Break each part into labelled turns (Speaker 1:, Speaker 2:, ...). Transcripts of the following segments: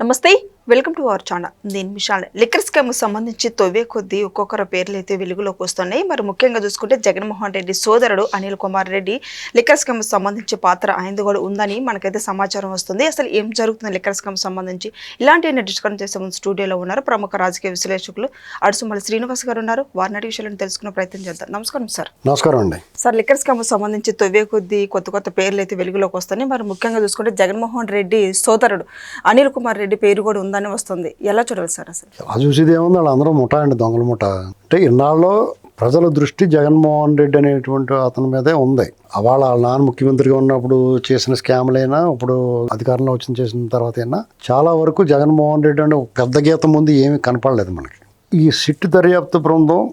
Speaker 1: నమస్తే. Welcome to our channel నేను Vishal liquor scam సంబంధించి తొవ్వే కొద్దీ ఒక్కొక్కరు పేర్లు అయితే వెలుగులోకి వస్తున్నాయి. మరి ముఖ్యంగా చూసుకుంటే జగన్మోహన్ రెడ్డి సోదరుడు అనిల్ కుమార్ రెడ్డి లిక్కర్ స్కామ్ సంబంధించి పాత్ర ఆయనది కూడా ఉందని మనకైతే సమాచారం వస్తుంది. అసలు ఏం జరుగుతుంది లిక్కర్ స్కామ్ సంబంధించి? ఇలాంటి డిస్కషన్ చేసే ముందు స్టూడియోలో ఉన్నారు ప్రముఖ రాజకీయ విశ్లేషకులు అడుసుమల్లి శ్రీనివాస్ గారు ఉన్నారు. వారిని అడిగే విషయాలను తెలుసుకునే ప్రయత్నం చేద్దాం. నమస్కారం సార్
Speaker 2: నమస్కారం అండి.
Speaker 1: సార్ లిక్కర్ స్కామ్ సంబంధించి తొవ్వే కొద్దీ కొత్త కొత్త పేర్లు అయితే వెలుగులోకి వస్తున్నాయి. మరి ముఖ్యంగా చూసుకుంటే జగన్మోహన్ రెడ్డి సోదరుడు అనిల్ కుమార్ రెడ్డి పేరు కూడా ఉందని వస్తుంది. ఎలా చూడాలి సార్ అసలు?
Speaker 2: అలా చూసేది ఏముంది? వాళ్ళందరూ ముఠా అండి దొంగల ముఠ. అంటే ఇన్నాళ్ళు ప్రజల దృష్టి జగన్మోహన్ రెడ్డి అనేటువంటి అతని మీదే ఉంది. వాళ్ళ వాళ్ళ నాన్న ముఖ్యమంత్రిగా ఉన్నప్పుడు చేసిన స్కామ్లైనా ఇప్పుడు అధికారంలో వచ్చిన చేసిన తర్వాత అయినా చాలా వరకు జగన్మోహన్ రెడ్డి అంటే ఒక పెద్ద గీతం ముందు ఏమీ కనపడలేదు మనకి. ఈ సిట్టు దర్యాప్తు బృందం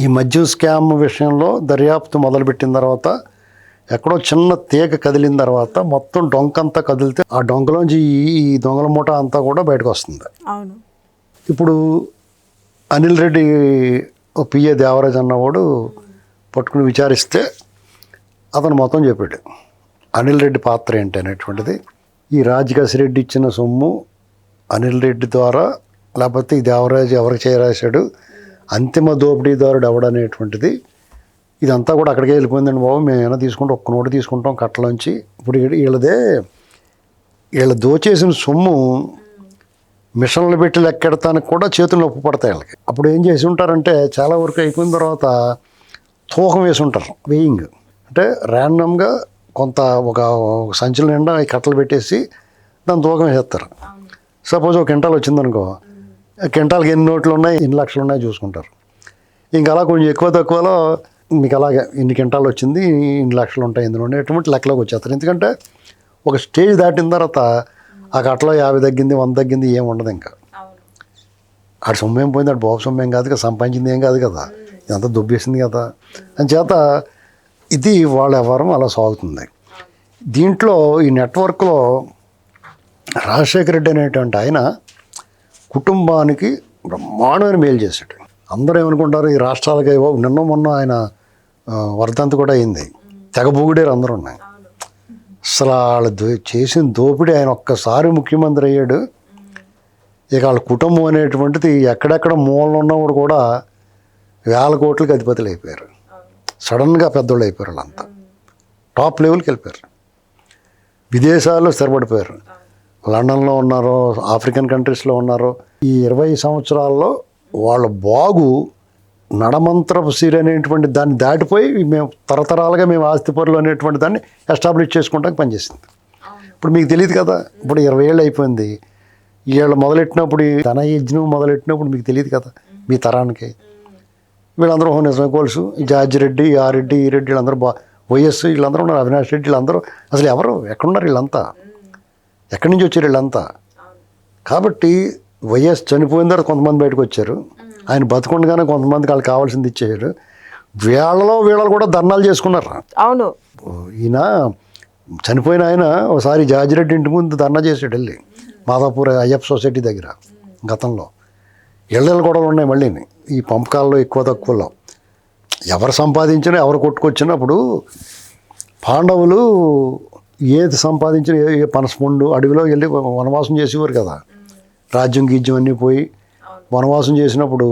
Speaker 2: ఈ మద్యం స్కామ్ విషయంలో దర్యాప్తు మొదలుపెట్టిన తర్వాత ఎక్కడో చిన్న తీగ కదిలిన తర్వాత మొత్తం డొంకంతా కదిలితే ఆ డొంకలోంచి ఈ దొంగల మూట అంతా కూడా బయటకు వస్తుంది.
Speaker 1: అవును.
Speaker 2: ఇప్పుడు అనిల్ రెడ్డి ఓ పిఏ దేవరాజ్ అన్నవాడు పట్టుకుని విచారిస్తే అతను మొత్తం చెప్పాడు. అనిల్ రెడ్డి పాత్ర ఏంటి అనేటువంటిది. ఈ రాజకాశి రెడ్డి ఇచ్చిన సొమ్ము అనిల్ రెడ్డి ద్వారా లేకపోతే ఈ దేవరాజు ఎవరికి చేరాశాడు అంతిమ దోపిడీదారుడు ఎవడనేటువంటిది ఇదంతా కూడా అక్కడికే వెళ్ళిపోయిందండి బాబు. మేము ఏమైనా తీసుకుంటే ఒక్క నోటు తీసుకుంటాం కట్టలోంచి. ఇప్పుడు వీళ్ళదే వీళ్ళ దోచేసిన సొమ్ము మిషన్లు పెట్టి లెక్కెడతానికి కూడా చేతులు నొప్పి పడతాయి వాళ్ళకి. అప్పుడు ఏం చేసి ఉంటారంటే చాలా వరకు అయిపోయిన తర్వాత తూకం వేసి ఉంటారు వేయింగ్. అంటే ర్యాండమ్గా కొంత ఒక సంచుల నిండా కట్టలు పెట్టేసి దాని తూకం వేసేస్తారు. సపోజ్ ఒక క్వింటాల్ వచ్చిందనుకో కింటాల్కి క్వింటాల్కి ఎన్ని నోట్లు ఉన్నాయి ఎన్ని లక్షలు ఉన్నాయి చూసుకుంటారు. ఇంకా అలా కొంచెం ఎక్కువ తక్కువలో మీకు అలాగే ఇన్ని క్వింటాలు వచ్చింది ఇన్ని లక్షలు ఉంటాయి ఇందులో ఎటువంటి లెక్కలోకి వచ్చేస్తారు. ఎందుకంటే ఒక స్టేజ్ దాటిన తర్వాత ఆ కట్టలో యాభై తగ్గింది వంద తగ్గింది ఏం ఉండదు ఇంకా. ఆడు సొమ్ము ఏం పోయింది? ఆడు బాబు సొమ్ము కాదు కదా సంపాదించింది ఏం కాదు కదా. ఇదంతా దుబ్బేసింది కదా. అని చేత ఇది వాళ్ళ వ్యవహారం అలా సాగుతుంది. దీంట్లో ఈ నెట్వర్క్లో రాజశేఖర రెడ్డి అనేటువంటి ఆయన కుటుంబానికి బ్రహ్మాండమైన మేలు చేశాడు. అందరూ ఏమనుకుంటారు? ఈ రాష్ట్రాలకి నిన్న మొన్న ఆయన వరదంత కూడా అయింది. తెగబూగుడేరు అందరూ ఉన్నాయి. అసలు వాళ్ళు చేసిన దోపిడీ ఆయన ఒక్కసారి ముఖ్యమంత్రి అయ్యాడు. ఇక వాళ్ళ కుటుంబం అనేటువంటిది ఎక్కడెక్కడ మూలన ఉన్నవాడు కూడా వేల కోట్లకి అధిపతులు అయిపోయారు. సడన్గా పెద్దోళ్ళు అయిపోయారు వాళ్ళంతా. టాప్ లెవెల్కి వెళ్ళిపోయారు. విదేశాల్లో స్థిరపడిపోయారు. లండన్లో ఉన్నారు ఆఫ్రికన్ కంట్రీస్లో ఉన్నారు ఈ ఇరవై సంవత్సరాల్లో వాళ్ళ బాగు నడమంత్రపు సిరి అనేటువంటి దాన్ని దాటిపోయి మేము తరతరాలుగా మేము ఆస్తిపరులు అనేటువంటి దాన్ని ఎస్టాబ్లిష్ చేసుకుంటానికి పనిచేసింది. ఇప్పుడు మీకు తెలియదు కదా ఇప్పుడు ఇరవై ఏళ్ళు అయిపోయింది. వీళ్ళు మొదలెట్టినప్పుడు ఈ ధన యజ్ఞం మొదలెట్టినప్పుడు మీకు తెలియదు కదా మీ తరానికి. వీళ్ళందరూ నిజమే కోల్సు జార్జి రెడ్డి ఆ రెడ్డి ఈ రెడ్డి వీళ్ళందరూ బా వైఎస్ వీళ్ళందరూ ఉన్నారు అవినాష్ రెడ్డి వీళ్ళందరూ. అసలు ఎవరు ఎక్కడున్నారు వీళ్ళంతా? ఎక్కడి నుంచి వచ్చారు వీళ్ళంతా? కాబట్టి వైఎస్ చనిపోయిన తర్వాత కొంతమంది బయటకు వచ్చారు. ఆయన బతుకుండగానే కొంతమందికి వాళ్ళకి కావాల్సింది ఇచ్చేసాడు వీళ్ళలో వీళ్ళు కూడా ధర్నాలు చేసుకున్నారు.
Speaker 1: అవును.
Speaker 2: ఈయన చనిపోయిన ఆయన ఒకసారి జాజిరెడ్డి ఇంటి ముందు ధర్నా చేసాడు వెళ్ళి మాదాపూర్ అయ్యప్ప సొసైటీ దగ్గర గతంలో. ఇళ్ళలు గొడవలు ఉన్నాయి మళ్ళీ. ఈ పంపకాల్లో ఎక్కువ తక్కువలో. ఎవరు సంపాదించినా ఎవరు కొట్టుకొచ్చినప్పుడు పాండవులు ఏది సంపాదించిన ఏ ఏ పనసపండు అడవిలో వెళ్ళి వనవాసం చేసేవారు కదా. రాజ్యం గీజ్యం అన్నీ పోయి వనవాసం చేసినప్పుడు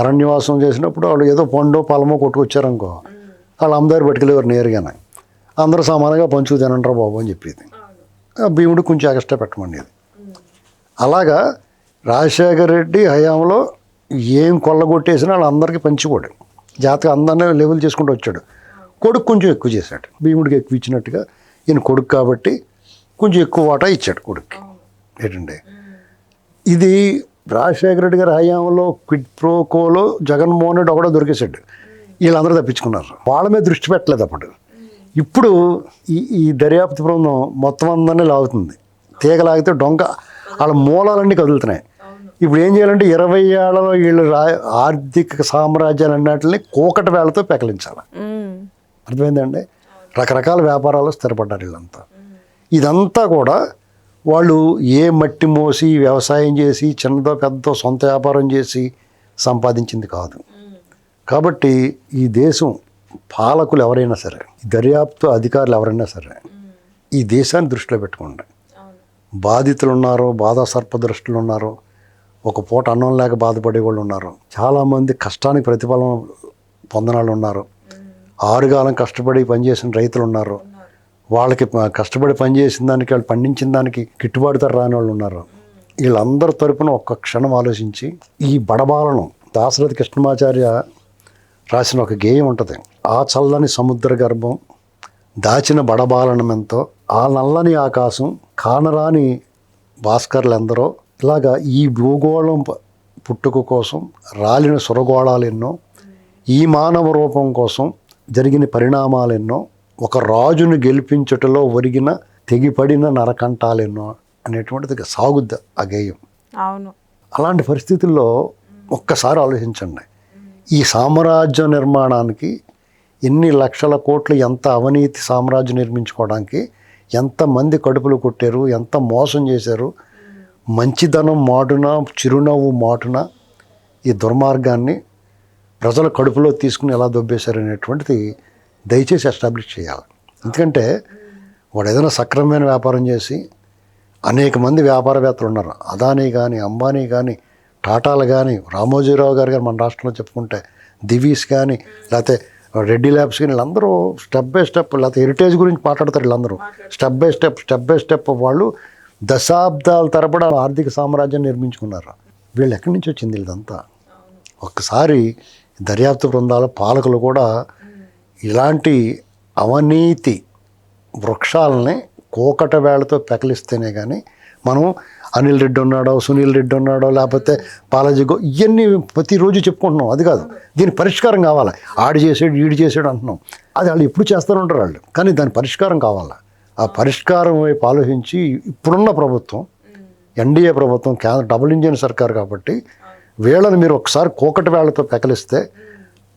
Speaker 2: అరణ్యవాసం చేసినప్పుడు వాళ్ళు ఏదో పండు పొలమో కొట్టుకొచ్చారనుకో వాళ్ళు అమ్మదారి పట్టుకెళ్ళేవారు నేరుగానే. అందరూ సమానంగా పంచుకు తినంటారు బాబు అని చెప్పేది. భీముడు కొంచెం ఎక్స్ట్రా పెట్టమనేది అలాగా రాజశేఖర రెడ్డి హయాంలో ఏం కొల్లగొట్టేసినా వాళ్ళందరికీ పంచిపోడు. జాతక అందరినీ లెవెల్ చేసుకుంటూ వచ్చాడు. కొడుకు కొంచెం ఎక్కువ చేశాడు. భీముడికి ఎక్కువ ఇచ్చినట్టుగా ఈయన కొడుకు కాబట్టి కొంచెం ఎక్కువ వాటా ఇచ్చాడు కొడుక్కి. ఏంటండి ఇది రాజశేఖర రెడ్డి గారి హయాంలో క్విడ్ ప్రోకోలో జగన్మోహన్ రెడ్డి ఒకడో దొరికేశాడు. వీళ్ళందరూ తప్పించుకున్నారు. వాళ్ళ మీద దృష్టి పెట్టలేదు అప్పుడు. ఇప్పుడు ఈ ఈ దర్యాప్తు బృందం మొత్తం అందరినీ లాగుతుంది. తీగ లాగితే డొంక వాళ్ళ మూలాలన్నీ కదులుతున్నాయి. ఇప్పుడు ఏం చేయాలంటే ఇరవై ఏళ్ళలో వీళ్ళు రా ఆర్థిక సామ్రాజ్యాలు అన్నింటిని కూకట వేళతో పెకలించాలి. అర్థమైందండి? రకరకాల వ్యాపారాలు స్థిరపడ్డారు వీళ్ళంతా. ఇదంతా కూడా వాళ్ళు ఏ మట్టి మోసి వ్యవసాయం చేసి చిన్నదో పెద్దదో సొంత వ్యాపారం చేసి సంపాదించింది కాదు. కాబట్టి ఈ దేశం పాలకులు ఎవరైనా సరే ఈ దర్యాప్తు అధికారులు ఎవరైనా సరే ఈ దేశాన్ని దృష్టిలో పెట్టుకోండి. బాధితులు ఉన్నారు బాధా సర్పదృష్టులు ఉన్నారు ఒక పూట అన్నం లేక బాధపడే వాళ్ళు ఉన్నారు చాలామంది కష్టానికి ప్రతిఫలం పొందిన వాళ్ళు ఉన్నారు ఆరుగాలం కష్టపడి పనిచేసిన రైతులు ఉన్నారు. వాళ్ళకి కష్టపడి పనిచేసిన దానికి వాళ్ళు పండించిన దానికి గిట్టుబాటు ధర రాని వాళ్ళు ఉన్నారు. వీళ్ళందరి తరపున ఒక్క క్షణం ఆలోచించి ఈ బడబాలను దాశరథ కృష్ణమాచార్య రాసిన ఒక గేయం ఉంటుంది. ఆ చల్లని సముద్ర గర్భం దాచిన బడబాలనమెంతో ఆ నల్లని ఆకాశం కానరాని భాస్కర్లందరో ఇలాగా ఈ భూగోళం పుట్టుకు పుట్టుక కోసం రాలిన సురగోళాలు ఎన్నో ఈ మానవ రూపం కోసం జరిగిన పరిణామాలు ఎన్నో ఒక రాజును గెలిపించుటలో ఒరిగిన తెగిపడిన నరకంటాలెన్నో అనేటువంటిది సాగుద్ద ఆ గేయం.
Speaker 1: అవును.
Speaker 2: అలాంటి పరిస్థితుల్లో ఒక్కసారి ఆలోచించండి. ఈ సామ్రాజ్య నిర్మాణానికి ఎన్ని లక్షల కోట్లు ఎంత అవినీతి సామ్రాజ్యం నిర్మించుకోవడానికి ఎంతమంది కడుపులు కొట్టారు ఎంత మోసం చేశారు మంచిదనం మాటున చిరునవ్వు మాటున ఈ దుర్మార్గాన్ని ప్రజల కడుపులో తీసుకుని ఎలా దొబ్బేశారు అనేటువంటిది దయచేసి ఎస్టాబ్లిష్ చేయాలి. ఎందుకంటే వాడు ఏదైనా సక్రమమైన వ్యాపారం చేసి అనేక మంది వ్యాపారవేత్తలు ఉన్నారు. అదానీ కానీ అంబానీ కానీ టాటాలు కానీ రామోజీరావు గారు కానీ మన రాష్ట్రంలో చెప్పుకుంటే దివీస్ కానీ లేకపోతే రెడ్డి ల్యాబ్స్ కానీ వీళ్ళందరూ స్టెప్ బై స్టెప్ లేకపోతే హెరిటేజ్ గురించి మాట్లాడతారు వీళ్ళందరూ. Step by step step by step వాళ్ళు దశాబ్దాల తరబడి ఆర్థిక సామ్రాజ్యం నిర్మించుకున్నారు. వీళ్ళు ఎక్కడి నుంచి వచ్చింది ఇదంతా ఒక్కసారి దర్యాప్తు బృందాల పాలకులు కూడా ఇలాంటి అవినీతి వృక్షాలని కోకట వేళ్ళతో పెకలిస్తేనే కానీ మనం అనిల్ రెడ్డి ఉన్నాడో సునీల్ రెడ్డి ఉన్నాడో లేకపోతే బాలాజీ గో ఇవన్నీ ప్రతిరోజు చెప్పుకుంటున్నాం. అది కాదు. దీని పరిష్కారం కావాలి. ఆడు చేసాడు ఈడు చేసాడు అంటున్నాం. అది వాళ్ళు ఎప్పుడు చేస్తూనే ఉంటారు వాళ్ళు. కానీ దాని పరిష్కారం కావాలి? ఆ పరిష్కారం వైపు ఆలోచించి ఇప్పుడున్న ప్రభుత్వం ఎన్డీఏ ప్రభుత్వం కేంద్ర డబుల్ ఇంజిన్ సర్కార్ కాబట్టి వీళ్ళని మీరు ఒకసారి కోకటి వేళ్ళతో పెకలిస్తే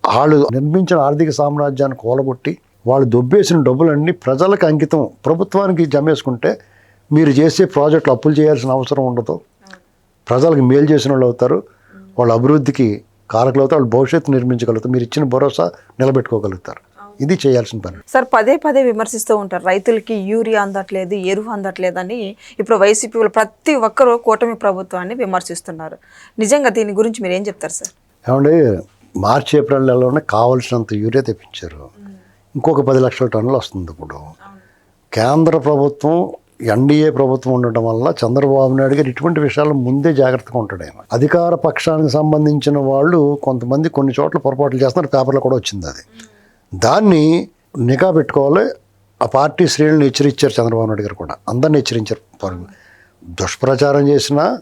Speaker 2: వాళ్ళు నిర్మించిన ఆర్థిక సామ్రాజ్యాన్ని కూలగొట్టి వాళ్ళు దొబ్బేసిన డబ్బులన్నీ ప్రజలకు అంకితం ప్రభుత్వానికి జమేసుకుంటే మీరు చేసే ప్రాజెక్టులు అప్పులు చేయాల్సిన అవసరం ఉండదు. ప్రజలకు మేలు చేసిన వాళ్ళు అవుతారు. వాళ్ళ అభివృద్ధికి కారకులు అవుతారు. వాళ్ళు భవిష్యత్తు నిర్మించగలుగుతారు. మీరు ఇచ్చిన భరోసా నిలబెట్టుకోగలుగుతారు. ఇది చేయాల్సిన పని.
Speaker 1: సార్ పదే పదే విమర్శిస్తూ ఉంటారు. రైతులకి యూరియా అందట్లేదు ఎరువు అందట్లేదని ఇప్పుడు వైసీపీ వాళ్ళు ప్రతి ఒక్కరూ కూటమి ప్రభుత్వాన్ని విమర్శిస్తున్నారు. నిజంగా దీని గురించి మీరు ఏం చెప్తారు సార్?
Speaker 2: ఏమంటే మార్చి ఏప్రిల్ నెలలోనే కావలసినంత యూరియా తెప్పించారు. ఇంకొక పది లక్షల టన్నులు వస్తుంది ఇప్పుడు. కేంద్ర ప్రభుత్వం ఎన్డీఏ ప్రభుత్వం ఉండటం వల్ల చంద్రబాబు నాయుడు గారు ఇటువంటి విషయాలు ముందే జాగ్రత్తగా ఉంటాడు ఆయన. అధికార పక్షానికి సంబంధించిన వాళ్ళు కొంతమంది కొన్ని చోట్ల పొరపాట్లు చేస్తున్నారు. పేపర్లో కూడా వచ్చింది అది. దాన్ని నిఘా పెట్టుకోవాలి. ఆ పార్టీ శ్రేణులను హెచ్చరించారు చంద్రబాబు నాయుడు గారు కూడా. అందరిని హెచ్చరించారు. దుష్ప్రచారం చేసినా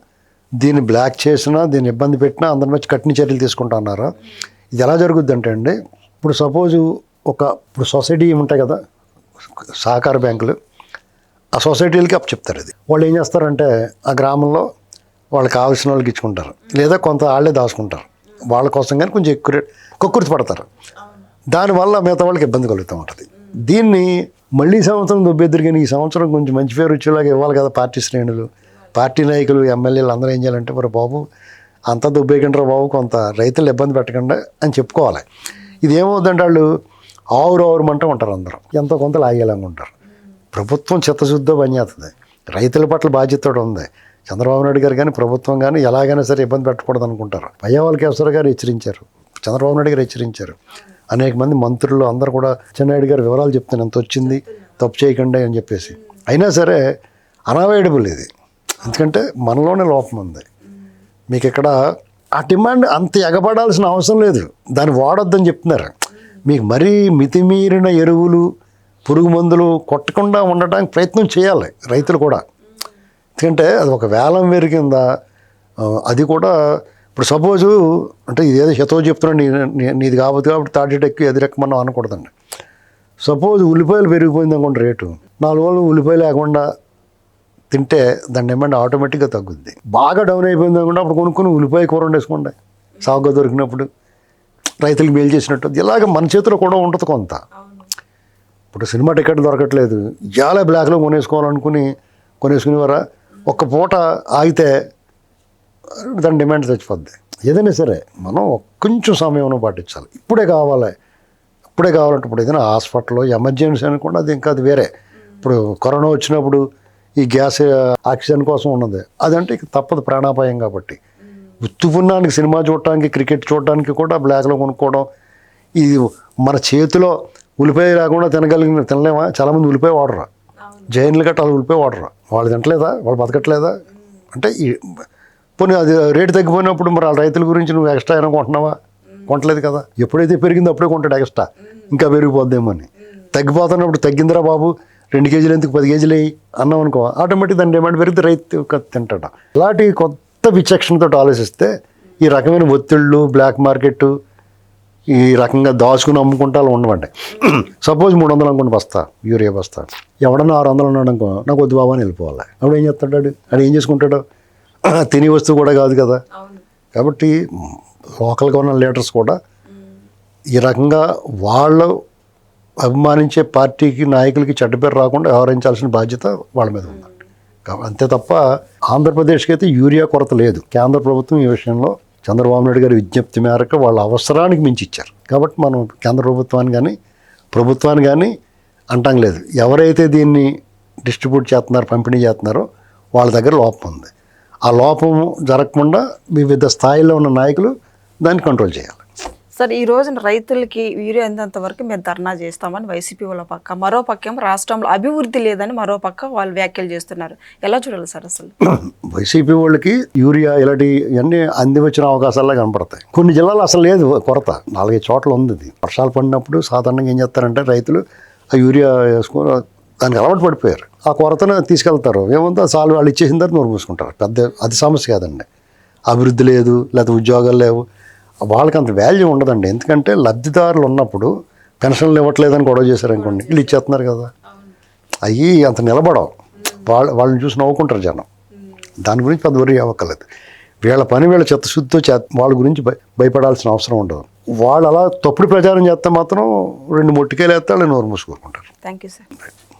Speaker 2: దీన్ని బ్లాక్ చేసినా దీన్ని ఇబ్బంది పెట్టినా అందరి మధ్య కఠిన చర్యలు తీసుకుంటున్నారు ఇది ఎలా జరుగుద్ది అంటే అండి ఇప్పుడు సపోజు ఒక ఇప్పుడు సొసైటీ ఉంటాయి కదా సహకార బ్యాంకులు ఆ సొసైటీలకి అప్పు చెప్తారు ఇది. వాళ్ళు ఏం చేస్తారంటే ఆ గ్రామంలో వాళ్ళకి కావాల్సిన వాళ్ళకి ఇచ్చుకుంటారు. లేదా కొంత వాళ్ళే దాచుకుంటారు. వాళ్ళ కోసం కానీ కొంచెం ఎక్కువ కుక్కుర్తి పడతారు. దానివల్ల మిగతా వాళ్ళకి ఇబ్బంది కలుగుతూ ఉంటుంది. దీన్ని మళ్ళీ సంవత్సరం దొబ్బెద్దరు కానీ ఈ సంవత్సరం కొంచెం మంచి పేరు వచ్చేలాగా ఇవ్వాలి కదా పార్టీ శ్రేణులు. పార్టీ నాయకులు ఎమ్మెల్యేలు అందరూ ఏం చేయాలంటే మరి బాబు అంత దుబ్బేయకుండా బాబు కొంత రైతులు ఇబ్బంది పెట్టకుండా అని చెప్పుకోవాలి. ఇది వాళ్ళు ఆవురు ఆవురమంటూ ఉంటారు అందరూ. ఎంతో కొంత లాగేలాగా ఉంటారు. ప్రభుత్వం చిత్తశుద్ధి పనిచేస్తుంది రైతుల పట్ల బాధ్యత కూడా ఉంది. చంద్రబాబు నాయుడు గారు కానీ ప్రభుత్వం కానీ ఎలాగైనా సరే ఇబ్బంది పెట్టకూడదు అనుకుంటారు. పయ్యవాళ్ళ కేసరి గారు హెచ్చరించారు. చంద్రబాబు నాయుడు గారు హెచ్చరించారు. అనేక మంది మంత్రులు అందరూ కూడా చెన్నాయుడు గారు వివరాలు చెప్తాను ఎంత వచ్చింది తప్పు చేయకండి అని చెప్పేసి. అయినా సరే అనావైడబుల్ ఇది. ఎందుకంటే మనలోనే లోపం ఉంది. మీకు ఇక్కడ ఆ డిమాండ్ అంత ఎగబడాల్సిన అవసరం లేదు. దాన్ని వాడొద్దని చెప్తున్నారు. మీకు మరీ మితిమీరిన ఎరువులు పురుగు మందులు కొట్టకుండా ఉండటానికి ప్రయత్నం చేయాలి రైతులు కూడా. ఎందుకంటే అది ఒక వేలం పెరిగిందా అది కూడా ఇప్పుడు సపోజు అంటే ఇదేదో హితో చెప్తున్నాను నీది కావద్దు కాబట్టి తాటి ఎక్కువ మనం అనకూడదండి. సపోజ్ ఉల్లిపాయలు పెరిగిపోయింది అనుకోండి రేటు. నాలుగు రోజులు ఉల్లిపాయలు లేకుండా తింటే దాని డిమాండ్ ఆటోమేటిక్గా తగ్గుద్ది. బాగా డౌన్ అయిపోయింది అనుకుంటే అప్పుడు కొనుక్కొని ఉల్లిపాయ కూర వండేసుకోండి. సాగుగా దొరికినప్పుడు రైతులకు మేలు చేసినట్టు ఇలాగ మన చేతిలో కూడా ఉంటుంది కొంత. ఇప్పుడు సినిమా టికెట్ దొరకట్లేదు. ఇవాళ బ్లాక్లో కొనేసుకోవాలనుకుని కొనేసుకునేవారా? ఒక్క పూట ఆగితే దాని డిమాండ్ తెచ్చిపోద్ది ఏదైనా సరే మనం కొంచెం సమయం పాటించాలి. ఇప్పుడే కావాలి. ఇప్పుడే కావాలంటే ఇప్పుడు ఏదైనా హాస్పిటల్లో ఎమర్జెన్సీ అనుకోండి అది ఇంకా అది వేరే. ఇప్పుడు కరోనా వచ్చినప్పుడు ఈ గ్యాస్ ఆక్సిజన్ కోసం ఉన్నది. అదంటే ఇక తప్పదు ప్రాణాపాయం కాబట్టి. ఉత్తుపున్నానికి సినిమా చూడటానికి క్రికెట్ చూడటానికి కూడా బ్లాక్లో కొనుక్కోవడం ఇది మన చేతిలో ఉల్లిపాయ లేకుండా తినగలిగిన తినలేమా? చాలామంది ఉల్లిపాయ వాడరా. జైన్లు గట్ట అది ఉల్లిపాయ వాడరా. వాళ్ళు తినట్లేదా? వాళ్ళు బతకట్లేదా? అంటే ఈ పోనీ అది రేటు తగ్గిపోయినప్పుడు మరి వాళ్ళ రైతుల గురించి నువ్వు ఎక్స్ట్రా అయినా కొంటున్నావా? కొంటలేదు కదా. ఎప్పుడైతే పెరిగిందో అప్పుడే కొంటాడు ఎక్స్ట్రా. ఇంకా పెరిగిపోద్దేమో అని. తగ్గిపోతున్నప్పుడు తగ్గిందిరా బాబు. రెండు కేజీలు ఎందుకు? పది కేజీలు అన్నాం అనుకో ఆటోమేటిక్ దాని డిమాండ్ పెరిగితే రైతు తింటాడు? ఇలాంటి కొత్త విచక్షణతో ఆలోచిస్తే ఈ రకమైన ఒత్తిళ్ళు బ్లాక్ మార్కెట్ ఈ రకంగా దాచుకుని అమ్ముకుంటే అలా ఉండవండి. సపోజ్ మూడు వందలు అనుకోండి బస్తా యూరియా బస్తా. ఎవడన్నా ఆరు వందలు ఉన్నాడు అనుకో నాకు వద్దు బాబా అని వెళ్ళిపోవాలి. అప్పుడు ఏం చేస్తాడు? వాడు? ఏం చేసుకుంటాడు? తినే వస్తువు కూడా కాదు కదా. కాబట్టి లోకల్గా ఉన్న లీడర్స్ కూడా ఈ రకంగా వాళ్ళు అభిమానించే పార్టీకి నాయకులకి చెడ్డపేరు రాకుండా వ్యవహరించాల్సిన బాధ్యత వాళ్ళ మీద ఉంది. అంతే తప్ప ఆంధ్రప్రదేశ్కి అయితే యూరియా కొరత లేదు. కేంద్ర ప్రభుత్వం ఈ విషయంలో చంద్రబాబు నాయుడు గారి విజ్ఞప్తి మేరకు వాళ్ళ అవసరానికి మించి ఇచ్చారు కాబట్టి మనం కేంద్ర ప్రభుత్వాన్ని కానీ ప్రభుత్వాన్ని కానీ అంటాం లేదు. ఎవరైతే దీన్ని డిస్ట్రిబ్యూట్ చేస్తున్నారో పంపిణీ చేస్తున్నారో వాళ్ళ దగ్గర లోపం ఉంది. ఆ లోపం జరగకుండా వివిధ స్థాయిలో ఉన్న నాయకులు దాన్ని కంట్రోల్ చేయాలి.
Speaker 1: సార్ ఈ రోజున రైతులకి యూరియా అందేంత వరకు మేము ధర్నా చేస్తామని వైసీపీ వాళ్ళ పక్క. మరో పక్క ఏమో రాష్ట్రంలో అభివృద్ధి లేదని మరో పక్క వాళ్ళు వ్యాఖ్యలు చేస్తున్నారు. ఎలా చూడాలి సార్ అసలు?
Speaker 2: వైసీపీ వాళ్ళకి యూరియా ఇలాంటి ఇవన్నీ అంది వచ్చిన అవకాశాలు కనపడతాయి. కొన్ని జిల్లాలు అసలు లేదు కొరత. నాలుగైదు చోట్ల ఉంది ఇది. వర్షాలు పడినప్పుడు సాధారణంగా ఏం చేస్తారంటే రైతులు ఆ యూరియా వేసుకొని దానికి అలవాటు పడిపోయారు. ఆ కొరతను తీసుకెళ్తారు. ఏముందో? చాలు వాళ్ళు ఇచ్చేసిన తర్వాత నోరు మూసుకుంటారు. పెద్ద అది సమస్య కాదండి. అభివృద్ధి లేదు లేకపోతే ఉద్యోగాలు లేవు. వాళ్ళకి అంత వాల్యూ ఉండదండి. ఎందుకంటే లబ్ధిదారులు ఉన్నప్పుడు పెన్షన్లు ఇవ్వట్లేదని గొడవ చేశారు అనుకోండి వీళ్ళు ఇచ్చేస్తున్నారు కదా. అవి అంత నిలబడవు. వాళ్ళు వాళ్ళని చూసి నవ్వుకుంటారు జనం. దాని గురించి పెద్ద వరి అవ్వక్కర్లేదు. వీళ్ళ పని వీళ్ళ చిత్తశుద్ధితో చే వాళ్ళ గురించి భయ భయపడాల్సిన అవసరం ఉండదు. వాళ్ళు అలా తప్పుడు ప్రచారం చేస్తే మాత్రం రెండు మొట్టికాయలు వేస్తే వాళ్ళు నోరు మూసుకుంటారు
Speaker 1: థ్యాంక్ యూ సార్